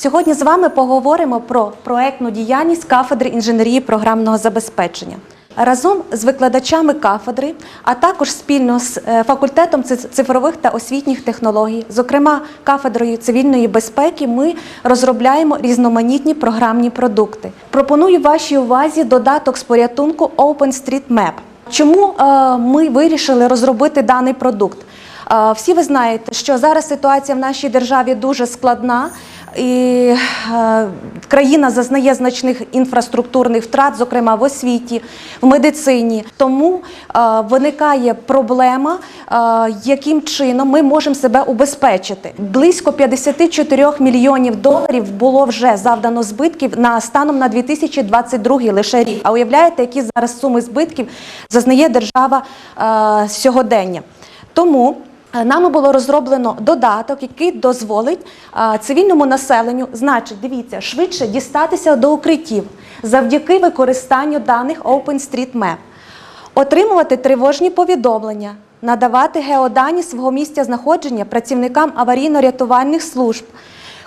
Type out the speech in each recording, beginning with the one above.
Сьогодні з вами поговоримо про проектну діяльність кафедри інженерії програмного забезпечення. Разом з викладачами кафедри, а також спільно з е, факультетом цифрових та освітніх технологій, зокрема кафедрою цивільної безпеки, ми розробляємо різноманітні програмні продукти. Пропоную вашій увазі додаток з порятунку OpenStreetMap. Чому е, ми вирішили розробити даний продукт? Е, Всі ви знаєте, що зараз ситуація в нашій державі дуже складна. І е, країна зазнає значних інфраструктурних втрат, зокрема в освіті, в медицині. Тому е, виникає проблема, е, яким чином ми можемо себе убезпечити. Близько 54 мільйонів доларів було вже завдано збитків на станом на 2022 лише рік. А уявляєте, які зараз суми збитків зазнає держава сьогодення? Тому Нами було розроблено додаток, який дозволить цивільному населенню, значить, дивіться, швидше дістатися до укриттів завдяки використанню даних OpenStreetMap, отримувати тривожні повідомлення, надавати геодані свого місця знаходження працівникам аварійно-рятувальних служб,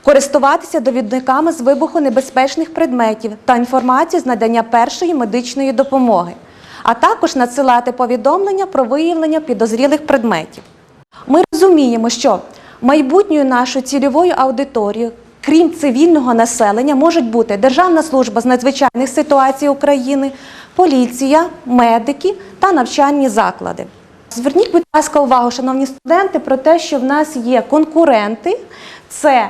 користуватися довідниками з вибухонебезпечних предметів та інформацію з надання першої медичної допомоги, а також надсилати повідомлення про виявлення підозрілих предметів. Ми розуміємо, що майбутньою нашою цільовою аудиторією, крім цивільного населення, можуть бути Державна служба з надзвичайних ситуацій України, поліція, медики та навчальні заклади. Зверніть, будь ласка, увагу, шановні студенти, про те, що в нас є конкуренти. Це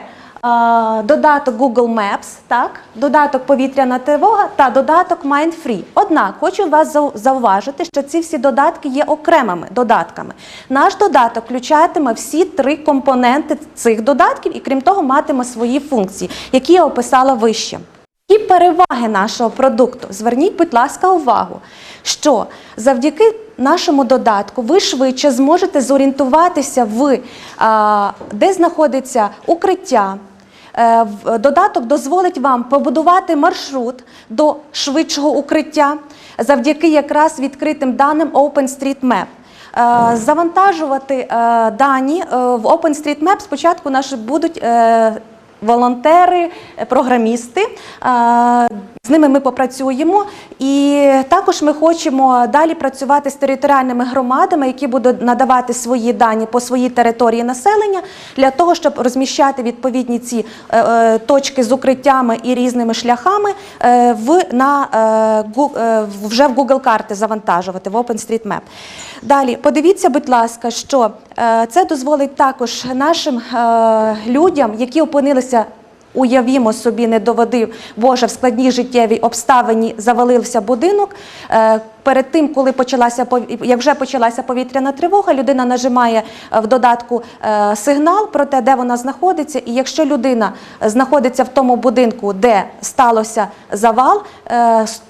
додаток Google Maps, так, додаток повітряна тривога та додаток MindFree. Однак хочу вас зауважити, що ці всі додатки є окремими додатками. Наш додаток включатиме всі три компоненти цих додатків і крім того матиме свої функції, які я описала вище. Які переваги нашого продукту? Зверніть, будь ласка, увагу, що завдяки нашому додатку ви швидше зможете зорієнтуватися в де знаходиться укриття. Е, Додаток дозволить вам побудувати маршрут до швидшого укриття завдяки якраз відкритим даним OpenStreetMap. Е, Завантажувати е, дані в OpenStreetMap спочатку наші будуть волонтери, програмісти. З ними ми попрацюємо, і також ми хочемо далі працювати з територіальними громадами, які будуть надавати свої дані по своїй території населення для того, щоб розміщати відповідні ці е, е, точки з укриттями і різними шляхами е, в на вже в Google карти завантажувати в OpenStreetMap. Далі подивіться, будь ласка, що це дозволить також нашим людям, які опинилися. Уявімо собі, не доводив Боже в складній життєвій обставині завалився будинок. Е, Перед тим, коли почалася як вже почалася повітряна тривога, людина нажимає е, в додатку е, сигнал про те, де вона знаходиться. І якщо людина знаходиться в тому будинку, де сталося завал,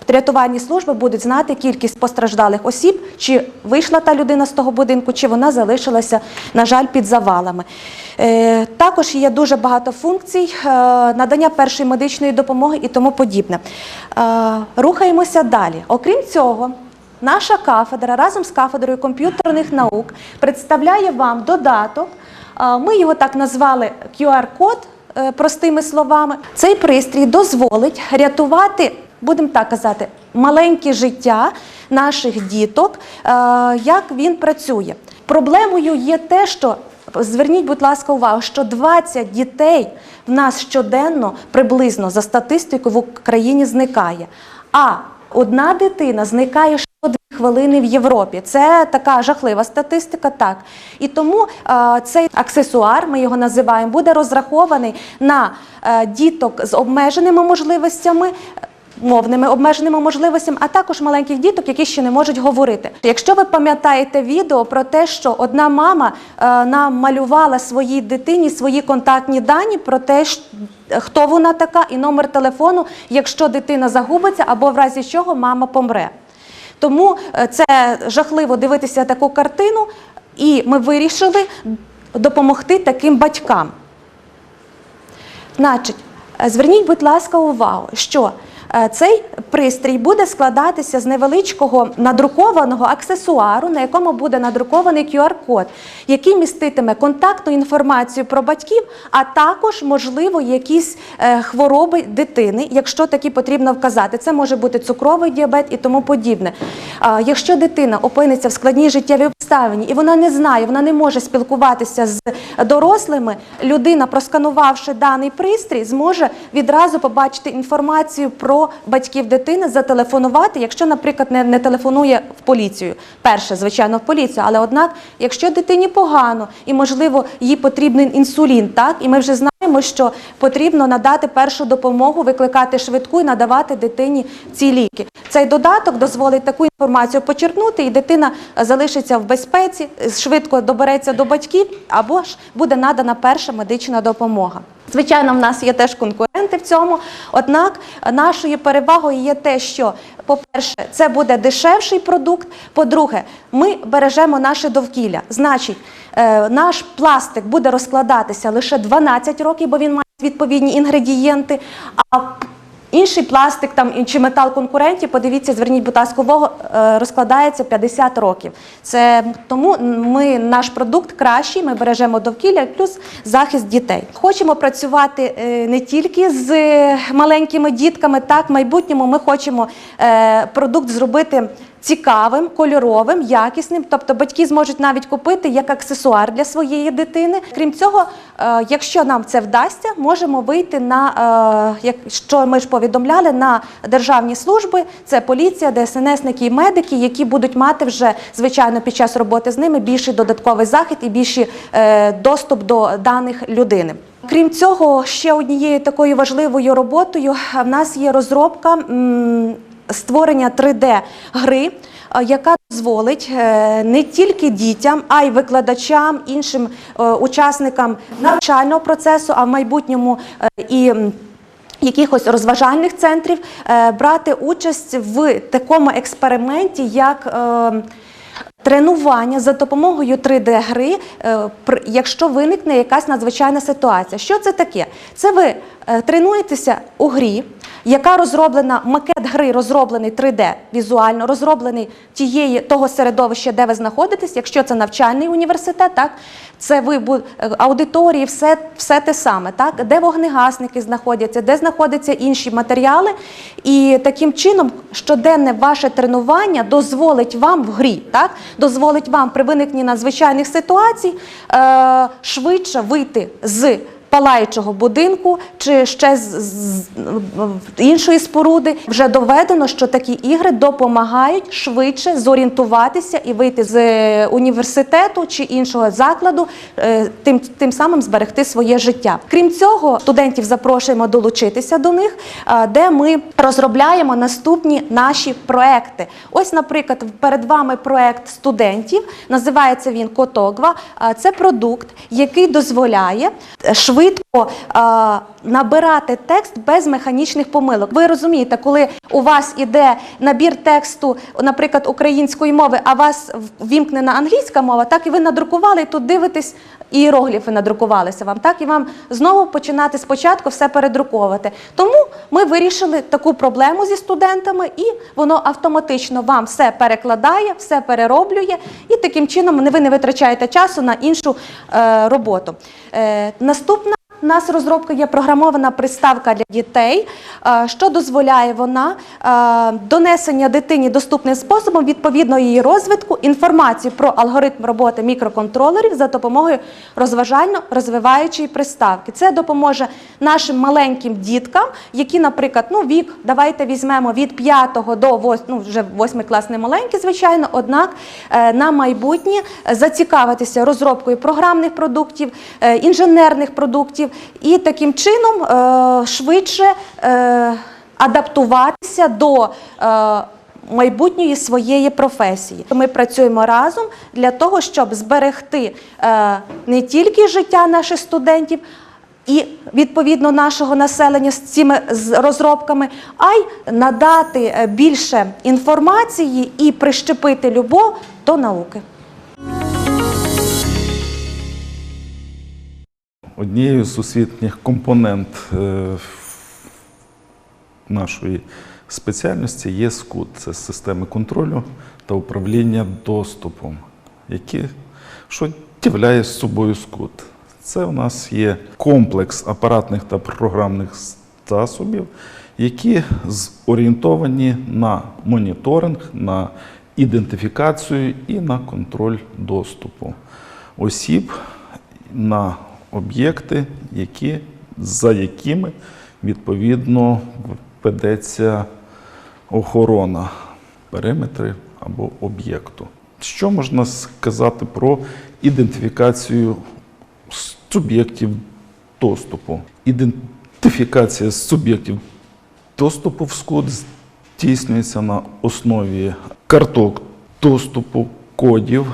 рятувальні служби будуть знати кількість постраждалих осіб, чи вийшла та людина з того будинку, чи вона залишилася, на жаль, під завалами. Е, Також є дуже багато функцій е, надання першої медичної допомоги і тому подібне. Е, Рухаємося далі. Окрім цього, наша кафедра разом з кафедрою комп'ютерних наук представляє вам додаток. Ми його так назвали QR-код простими словами. Цей пристрій дозволить рятувати, будемо так казати, маленьке життя наших діток, е, як він працює. Проблемою є те, що Зверніть, будь ласка, увагу, що 20 дітей в нас щоденно приблизно за статистикою в Україні зникає. А одна дитина зникає щодо хвилини в Європі. Це така жахлива статистика, так. І тому е, цей аксесуар, ми його називаємо, буде розрахований на е, діток з обмеженими можливостями. Мовними обмеженими можливостями, а також маленьких діток, які ще не можуть говорити. Якщо ви пам'ятаєте відео про те, що одна мама е, нам малювала своїй дитині свої контактні дані про те, хто вона така, і номер телефону, якщо дитина загубиться або в разі чого мама помре. Тому е, це жахливо дивитися таку картину, і ми вирішили допомогти таким батькам. Значить, е, зверніть, будь ласка, увагу, що Цей пристрій буде складатися з невеличкого надрукованого аксесуару, на якому буде надрукований QR-код, який міститиме контактну інформацію про батьків, а також, можливо, якісь е, хвороби дитини, якщо такі потрібно вказати. Це може бути цукровий діабет і тому подібне. Якщо дитина опиниться в складній життєвій обставині і вона не знає, вона не може спілкуватися з дорослими, людина, просканувавши даний пристрій, зможе відразу побачити інформацію про батьків дитини, зателефонувати, якщо, наприклад, не, не телефонує в поліцію. Перше, звичайно, в поліцію, але однак, якщо дитині погано і, можливо, їй потрібен інсулін, так і ми вже знаємо, що потрібно надати першу допомогу, викликати швидку і надавати дитині ці ліки. Цей додаток дозволить таку інформацію почерпнути, і дитина залишиться в безпеці, швидко добереться до батьків, або ж буде надана перша медична допомога. Звичайно, в нас є теж конкуренти в цьому. Однак нашою перевагою є те, що, по-перше, це буде дешевший продукт. По-друге, ми бережемо наше довкілля. Значить, е, наш пластик буде розкладатися лише 12 років, бо він має відповідні інгредієнти. А Інший пластик там чи метал конкурентів, подивіться, зверніть, будь ласка, увагу, е, розкладається 50 років. Це тому ми наш продукт кращий, ми бережемо довкілля, плюс захист дітей. Хочемо працювати е, не тільки з маленькими дітками, так в майбутньому ми хочемо е, продукт зробити. Цікавим, кольоровим, якісним, тобто батьки зможуть навіть купити як аксесуар для своєї дитини. Крім цього, е, якщо нам це вдасться, можемо вийти на е, як що ми ж повідомляли на державні служби. Це поліція, ДСНСники і медики, які будуть мати вже звичайно під час роботи з ними більший додатковий захист і більший е, доступ до даних людини. Крім цього, ще однією такою важливою роботою в нас є розробка. Створення 3D-гри, е, яка дозволить е, не тільки дітям, а й викладачам, іншим е, учасникам навчального процесу, а в майбутньому і якихось розважальних центрів брати участь в такому експерименті, як Тренування за допомогою 3D-гри, е, якщо виникне якась надзвичайна ситуація. Що це таке? Це ви е, тренуєтеся у грі, яка розроблена, макет гри розроблений 3D, візуально розроблений тієї того середовища, де ви знаходитесь. Якщо це навчальний університет, так це ви е, аудиторії, все, все те саме, так де вогнегасники знаходяться, де знаходяться інші матеріали. І таким чином щоденне ваше тренування дозволить вам в грі, так дозволить вам при виникненні надзвичайних ситуацій е, швидше вийти з палаючого будинку чи ще з, іншої споруди. Вже доведено, що такі ігри допомагають швидше зорієнтуватися і вийти з університету чи іншого закладу, е, тим, тим самим зберегти своє життя. Крім цього, студентів запрошуємо долучитися до них, е, де ми розробляємо наступні наші проекти. Ось, наприклад, перед вами проект студентів. Називається він Котогва. Е, Це продукт, який дозволяє швидко е, набирати текст без механічних помилок. Ви розумієте, коли у вас іде набір тексту, наприклад, української мови, а вас вімкнена англійська мова, так і ви надрукували, і тут дивитесь, іерогліфи надрукувалися вам, так і вам знову починати спочатку все передруковувати. Тому ми вирішили таку проблему зі студентами, і воно автоматично вам все перекладає, все перероблює, і таким чином ви не витрачаєте часу на іншу е, роботу. Е, наступна у нас розробка є програмована приставка для дітей, е, що дозволяє вона е, донесення дитині доступним способом відповідно її розвитку інформації про алгоритм роботи мікроконтролерів за допомогою розважально розвиваючої приставки. Це допоможе нашим маленьким діткам, які, наприклад, ну вік, давайте візьмемо від 5 до 8, ну вже 8 клас не маленький, звичайно, однак е, на майбутнє зацікавитися розробкою програмних продуктів, інженерних продуктів і таким чином е, швидше е, адаптуватися до е, майбутньої своєї професії. Ми працюємо разом для того, щоб зберегти не тільки життя наших студентів. І відповідно нашого населення з цими розробками, а й надати більше інформації і прищепити любов до науки. Однією з освітніх компонент е, нашої спеціальності є СКУД це системи контролю та управління доступом, які що являє собою СКУД. Це у нас є комплекс апаратних та програмних засобів, які зорієнтовані на моніторинг, на ідентифікацію і на контроль доступу осіб на об'єкти, які, за якими відповідно ведеться охорона периметри або об'єкту. Що можна сказати про ідентифікацію суб'єктів доступу? Ідентифікація суб'єктів доступу в СКУД здійснюється на основі карток доступу, кодів,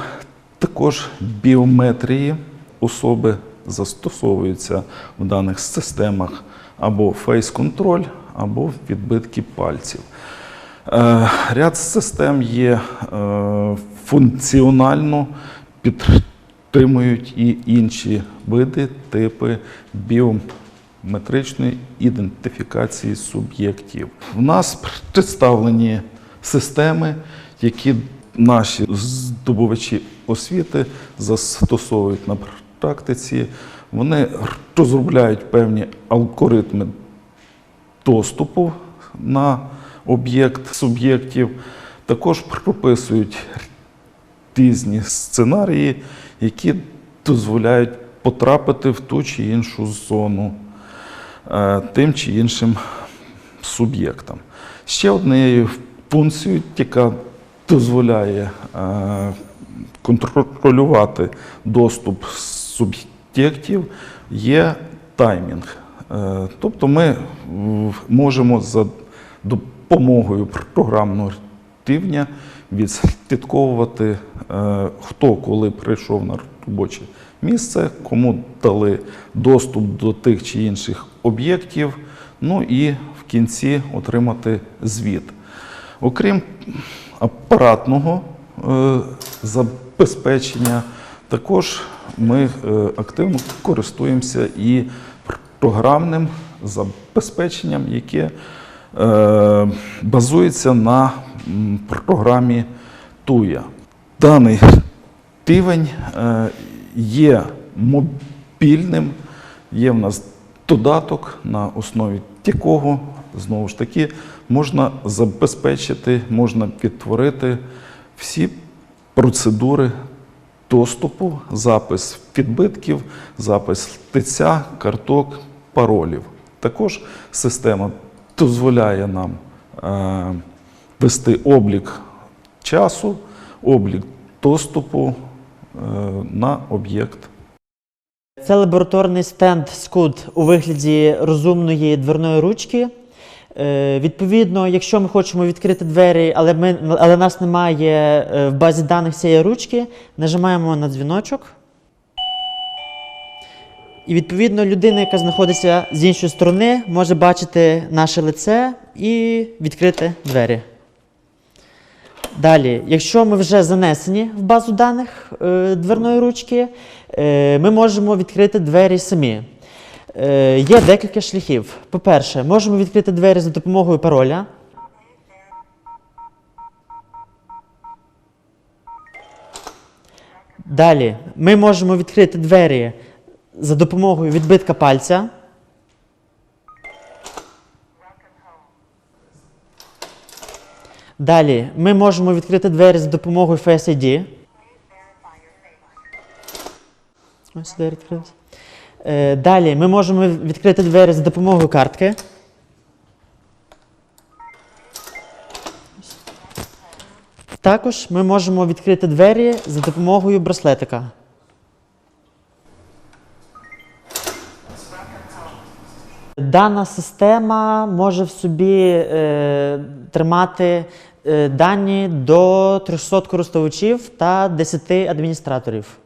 також біометрії особи застосовуються в даних системах або фейс-контроль, або відбитки пальців. Е, Ряд систем є е, функціонально підтримують і інші види, типи біометричної ідентифікації суб'єктів. У нас представлені системи, які наші здобувачі освіти застосовують на практиці. Вони розробляють певні алгоритми доступу на об'єкт суб'єктів, також прописують різні сценарії, які дозволяють потрапити в ту чи іншу зону е, тим чи іншим суб'єктам. Ще однією функцією, яка дозволяє е, контролювати доступ суб'єктів, є таймінг. Е, Тобто ми можемо за допомогою програмного рівня відслідковувати, е, хто коли прийшов на робоче місце, кому дали доступ до тих чи інших об'єктів, ну і в кінці отримати звіт. Окрім апаратного е, забезпечення, також ми е, активно користуємося і програмним забезпеченням, яке е, базується на програмі Туя. Даний рівень е, є мобільним, є в нас додаток, на основі якого знову ж таки можна забезпечити, можна відтворити всі процедури доступу, запис відбитків, запис лиця, карток, паролів. Також система дозволяє нам е, вести облік часу, облік доступу е, на об'єкт. Це лабораторний стенд скуд у вигляді розумної дверної ручки. Е, Відповідно, якщо ми хочемо відкрити двері, але, ми, але нас немає е, в базі даних цієї ручки, нажимаємо на дзвіночок. І відповідно людина, яка знаходиться з іншої сторони, може бачити наше лице і відкрити двері. Далі, якщо ми вже занесені в базу даних е, дверної ручки, ми можемо відкрити двері самі. Е, є декілька шляхів. По-перше, можемо відкрити двері за допомогою пароля. Далі ми можемо відкрити двері за допомогою відбитка пальця. Далі ми можемо відкрити двері за допомогою Face ID. Ось двері відкрилися. Е, Далі ми можемо відкрити двері за допомогою картки. Також ми можемо відкрити двері за допомогою браслетика. Дана система може в собі е, тримати е, дані до 300 користувачів та 10 адміністраторів.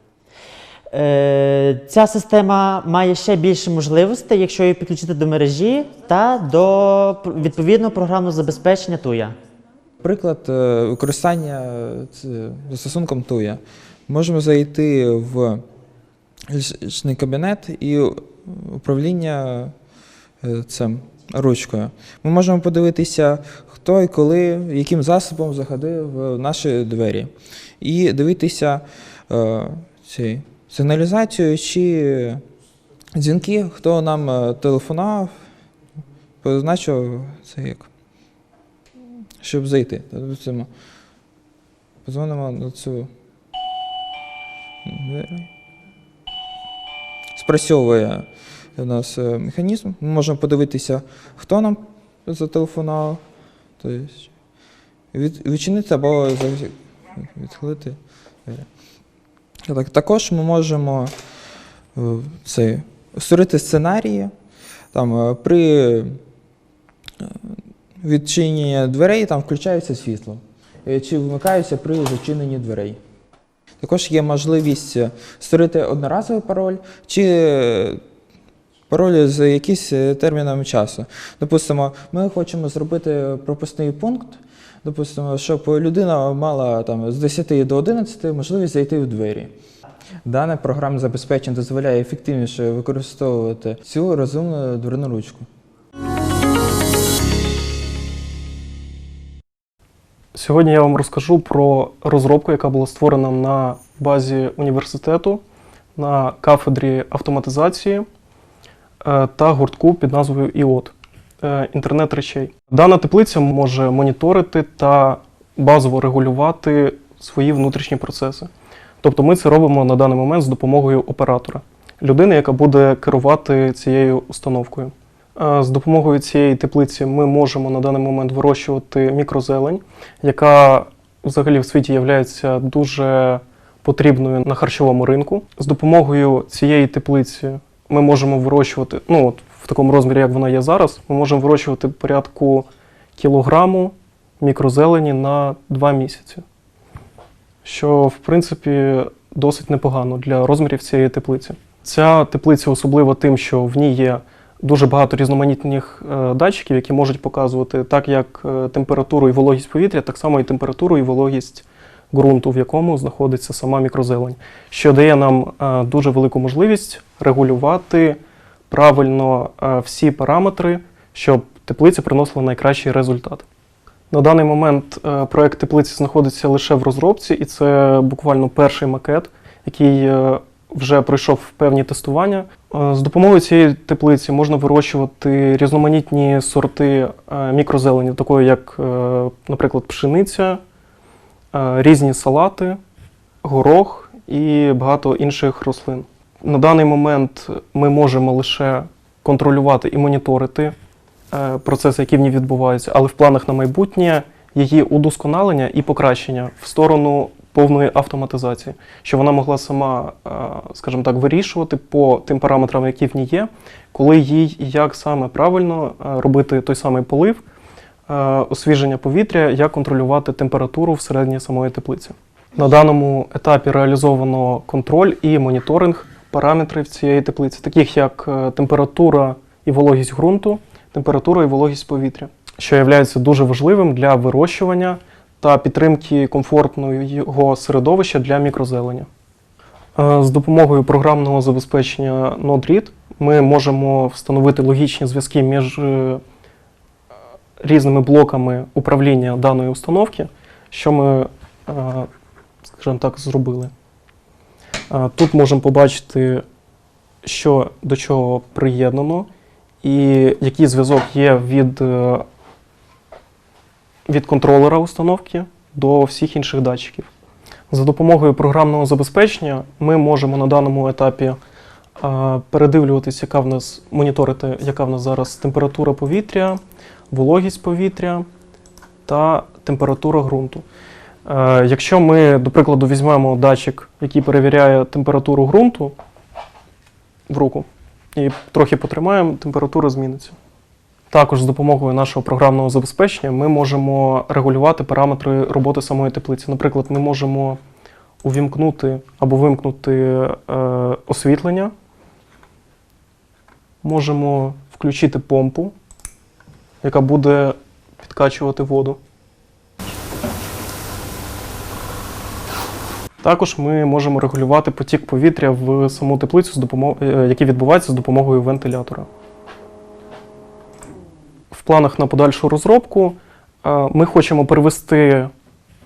Е, ця система має ще більше можливостей, якщо її підключити до мережі та до відповідного програмного забезпечення ТУЯ. Приклад е, використання е, застосунком Туя. Можемо зайти в лічний кабінет і управління цим ручкою. Ми можемо подивитися, хто і коли, яким засобом заходив в наші двері. І дивитися ці, сигналізацію чи дзвінки, хто нам е, телефонував, позначив це як. Щоб зайти. Позвонимо на цю. Спрацьовує у нас е, механізм. Ми можемо подивитися, хто нам зателефонував, тобто від, відчинити або відхилити. Так, також ми можемо е, це, створити сценарії. Там, е, при е, відчиненні дверей там включається світло. Чи вмикається при зачиненні дверей. Також є можливість створити одноразовий пароль чи пароль з якимось терміном часу. Допустимо, ми хочемо зробити пропускний пункт, допустимо, щоб людина мала там, з 10 до 11 можливість зайти в двері. Дане програмне забезпечення дозволяє ефективніше використовувати цю розумну дверну ручку. Сьогодні я вам розкажу про розробку, яка була створена на базі університету на кафедрі автоматизації е, та гуртку під назвою ІОТ інтернет речей. Дана теплиця може моніторити та базово регулювати свої внутрішні процеси. Тобто ми це робимо на даний момент з допомогою оператора, людини, яка буде керувати цією установкою. Е, З допомогою цієї теплиці ми можемо на даний момент вирощувати мікрозелень, яка взагалі в світі є дуже потрібною на харчовому ринку. З допомогою цієї теплиці ми можемо вирощувати, ну от в такому розмірі, як вона є зараз, ми можемо вирощувати порядку кілограму мікрозелені на 2 місяці. Що, в принципі, досить непогано для розмірів цієї теплиці. Ця теплиця особлива тим, що в ній є дуже багато різноманітних е, датчиків, які можуть показувати так як е, температуру і вологість повітря, так само і температуру і вологість ґрунту, в якому знаходиться сама мікрозелень, що дає нам е, дуже велику можливість регулювати правильно е, всі параметри, щоб теплиця приносила найкращий результат. На даний момент е, проект теплиці знаходиться лише в розробці, і це буквально перший макет, який е, вже пройшов певні тестування. З допомогою цієї теплиці можна вирощувати різноманітні сорти мікрозелені, такої як, наприклад, пшениця, різні салати, горох і багато інших рослин. На даний момент ми можемо лише контролювати і моніторити е, процеси, які в ній відбуваються, але в планах на майбутнє її удосконалення і покращення в сторону повної автоматизації, щоб вона могла сама, е, скажімо так, вирішувати по тим параметрам, які в ній є, коли їй і як саме правильно е, робити той самий полив, освіження повітря, як контролювати температуру всередині самої теплиці. На даному етапі реалізовано контроль і моніторинг параметрів цієї теплиці, таких як е, температура і вологість ґрунту, температура і вологість повітря, що є дуже важливим для вирощування та підтримки комфортного середовища для мікрозелення. Е, З допомогою програмного забезпечення Node-READ ми можемо встановити логічні зв'язки між е, різними блоками управління даної установки, що ми, скажімо так, зробили. Тут можемо побачити, що до чого приєднано, і який зв'язок є від, е, від контролера установки до всіх інших датчиків. За допомогою програмного забезпечення ми можемо на даному етапі е, передивлюватися, яка в нас моніторити, яка в нас зараз температура повітря, вологість повітря та температура ґрунту. Е, Якщо ми, до прикладу, візьмемо датчик, який перевіряє температуру ґрунту в руку, і трохи потримаємо, температура зміниться. Також з допомогою нашого програмного забезпечення ми можемо регулювати параметри роботи самої теплиці. Наприклад, ми можемо увімкнути або вимкнути е, освітлення, можемо включити помпу, яка буде підкачувати воду. Також ми можемо регулювати потік повітря в саму теплицю, з допомо- е, який відбувається з допомогою вентилятора. в планах на подальшу розробку. Е, Ми хочемо перевести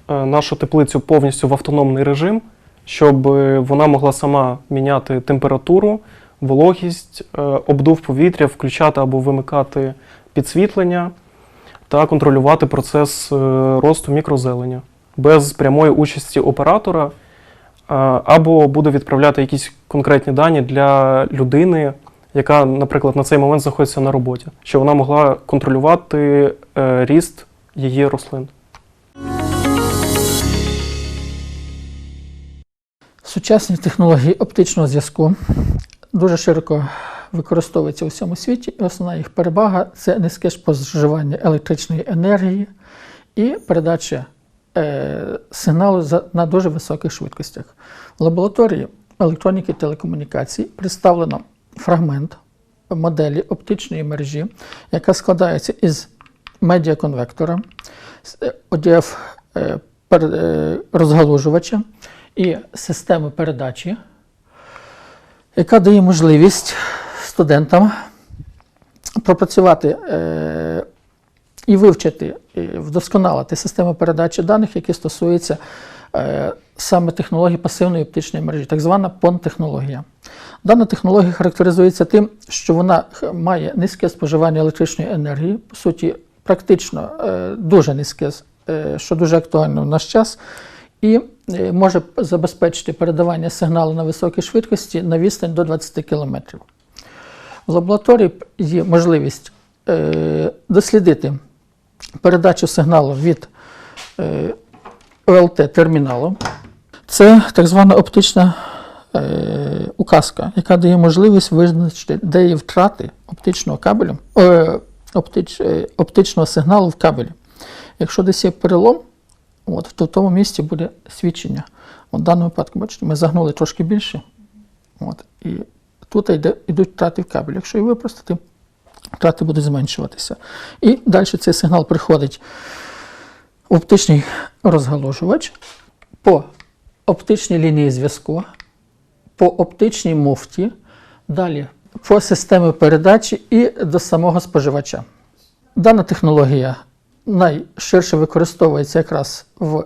е, нашу теплицю повністю в автономний режим, щоб вона могла сама міняти температуру, вологість, обдув повітря, включати або вимикати підсвітлення та контролювати процес росту мікрозеленя без прямої участі оператора, або буде відправляти якісь конкретні дані для людини, яка, наприклад, на цей момент знаходиться на роботі, щоб вона могла контролювати е, ріст її рослин. Сучасні технології оптичного зв'язку дуже широко використовуються у всьому світі, і основна їх перевага це низьке споживання електричної енергії і передача сигналу на дуже високих швидкостях. В лабораторії електроніки телекомунікацій представлено фрагмент моделі оптичної мережі, яка складається із медіаконвектора, е, ODF е, е, розгалужувача і системи передачі, яка дає можливість студентам пропрацювати е, і вивчити, і вдосконалити системи передачі даних, які стосуються е, саме технології пасивної оптичної мережі, так звана PON-технологія. Дана технологія характеризується тим, що вона має низьке споживання електричної енергії, по суті, практично е, дуже низьке, е, що дуже актуально в наш час, і може забезпечити передавання сигналу на високій швидкості на відстань до 20 км. В лабораторії є можливість дослідити передачу сигналу від е, ОЛТ-терміналу. Це так звана оптична е, указка, яка дає можливість визначити, де є втрати оптичного кабелю, е, оптич, оптичного сигналу в кабелі. Якщо десь є перелом, от, то в тому місці буде свідчення. От в даному випадку, бачите, ми загнули трошки більше. От, і тут йде, йдуть втрати в кабелі. Якщо її випростити, втрати будуть зменшуватися. І далі цей сигнал приходить в оптичний розгалужувач по оптичній лінії зв'язку, по оптичній муфті, далі по системі передачі і до самого споживача. Дана технологія найширше використовується якраз в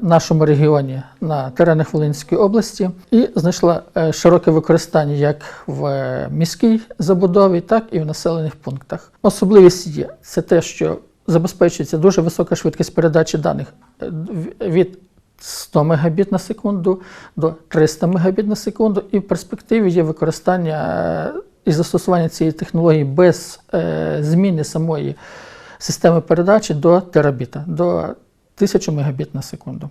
нашому регіоні на теренах Волинської області і знайшла е, широке використання як в е, міській забудові, так і в населених пунктах. Особливість є це те, що забезпечується дуже висока швидкість передачі даних е, від 100 Мбіт на секунду до 300 Мбіт на секунду, і в перспективі є використання і застосування цієї технології без зміни самої системи передачі до терабіта, до 1000 Мбіт на секунду.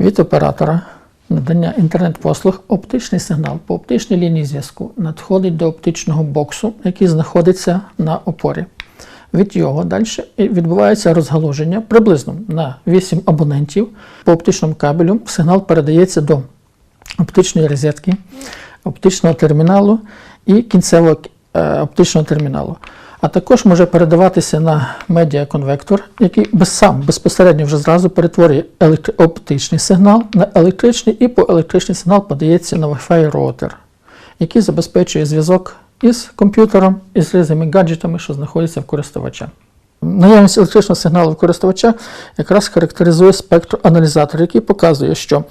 Від оператора надання інтернет-послуг оптичний сигнал по оптичній лінії зв'язку надходить до оптичного боксу, який знаходиться на опорі. Від його далі відбувається розгалуження приблизно на 8 абонентів по оптичному кабелю. Сигнал передається до оптичної розетки, оптичного терміналу і кінцевого е, оптичного терміналу. А також може передаватися на медіаконвектор, який сам безпосередньо вже зразу перетворює оптичний сигнал на електричний, і по електричний сигнал подається на Wi-Fi роутер, який забезпечує зв'язок із комп'ютером, із різними гаджетами, що знаходяться в користувача. Наявність електричного сигналу користувача якраз характеризує спектр аналізатора, який показує, що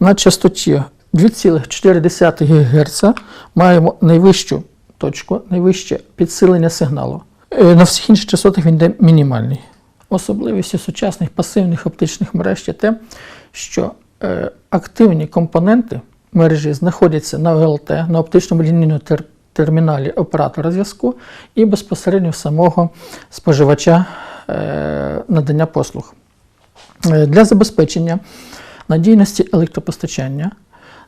на частоті 2,4 ГГц маємо найвищу точку, найвище підсилення сигналу. Е, На всіх інших частотах він йде мінімальний. Особливістю сучасних пасивних оптичних мереж є те, що е, активні компоненти мережі знаходяться на ОЛТ, на оптичному лінійному тер- терміналі оператора зв'язку і безпосередньо самого споживача е, надання послуг. Для забезпечення надійності електропостачання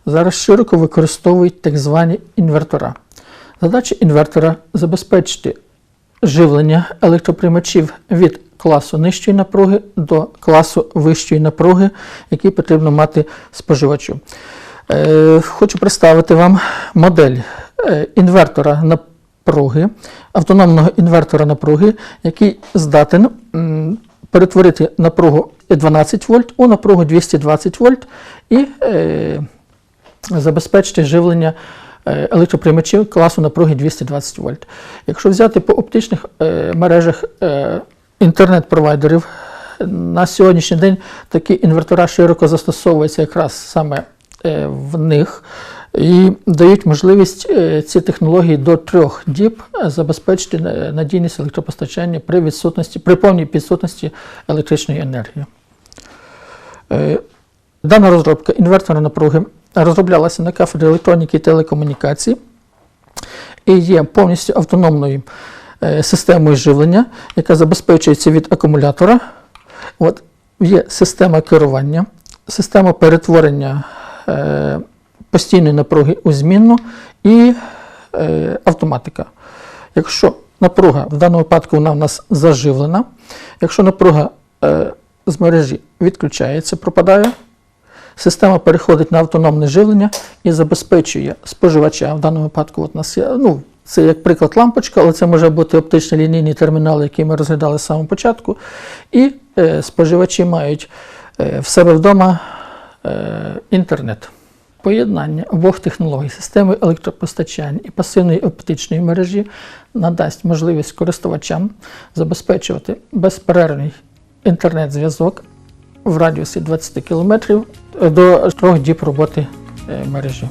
зараз широко використовують так звані інвертора. Задача інвертора забезпечити живлення електроприймачів від класу нижчої напруги до класу вищої напруги, який потрібно мати споживачу. Е, Хочу представити вам модель е, інвертора напруги, автономного інвертора напруги, який здатен перетворити напругу 12 вольт у напругу 220 вольт і е, забезпечити живлення електроприймачів класу напруги 220 вольт. Якщо взяти по оптичних е, мережах е, інтернет-провайдерів, на сьогоднішній день такі інвертора широко застосовуються якраз саме е, в них і дають можливість е, ці технології до трьох діб е, забезпечити е, надійність електропостачання при відсутності, при повній відсутності електричної енергії. Е, Дана розробка інвертора напруги розроблялася на кафедрі електроніки і телекомунікацій і є повністю автономною е, системою живлення, яка забезпечується від акумулятора. От, є система керування, система перетворення е, постійної напруги у змінну і е, автоматика. Якщо напруга в даному випадку вона в нас заживлена, якщо напруга з мережі відключається, пропадає, система переходить на автономне живлення і забезпечує споживача. В даному випадку от нас ну, це як приклад лампочка, але це може бути оптичний лінійний термінал, який ми розглядали з самого початку. І е, споживачі мають е, в себе вдома е, інтернет. Поєднання обох технологій системи електропостачання і пасивної оптичної мережі надасть можливість користувачам забезпечувати безперервний інтернет-зв'язок в радіусі 20 км е, до трьох діб роботи е, мережі.